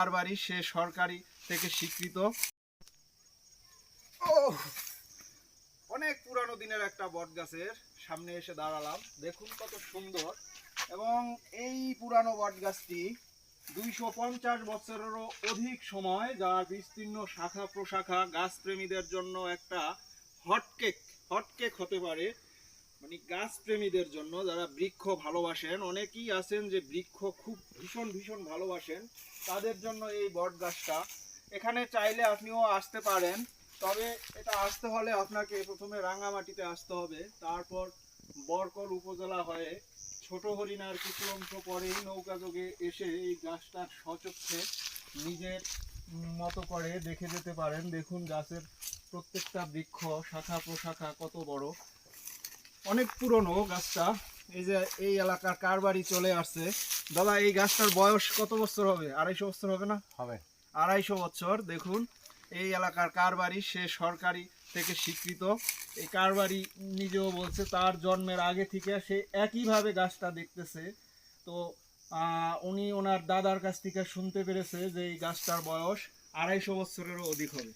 তার বাড়ি সে সরকারি থেকে স্বীকৃত। অনেক পুরানো দিনের একটা বট গাছের সামনে এসে দাঁড়ালাম। দেখুন কত সুন্দর। এবং এই পুরানো বট গাছটি দুইশো পঞ্চাশ বছরেরও অধিক সময় যার বিস্তীর্ণ শাখা প্রশাখা গাছপ্রেমীদের জন্য একটা হটকেক হটকেক হতে পারে। মানে গাছ প্রেমীদের জন্য যারা বৃক্ষ ভালোবাসেন, অনেকেই আছেন যে বৃক্ষ খুব ভীষণ ভীষণ ভালোবাসেন, তাদের জন্য এই বট গাছটা। এখানে চাইলে আপনিও আসতে পারেন, তবে এটা আসতে হলে আপনাকে প্রথমে রাঙামাটিতে আসতে হবে। তারপর বরকল উপজেলা হয়ে ছোট হরিণার কিছু অংশ পরেই নৌকা যোগে এসে এই গাছটার সচক্ষে নিজের মতো করে দেখে যেতে পারেন। দেখুন গাছের প্রত্যেকটা বৃক্ষ শাখা প্রশাখা কত বড়। অনেক পুরনো গাছটা। এই যে এই এলাকার কার বাড়ি চলে আসছে। দাদা এই গাছটার বয়স কত বছর হবে? আড়াইশো বছর হবে না? হবে। আড়াইশো বছর দেখুন। এই এলাকার কার বাড়ি? সে সরকারি থেকে স্বীকৃত। এই কার বাড়ি নিজেও বলছে তার জন্মের আগে থেকে সে একইভাবে গাছটা দেখতেছে। তো উনি ওনার দাদার কাছ থেকে শুনতে পেরেছে যে এই গাছটার বয়স আড়াইশো বছরেরও অধিক হবে।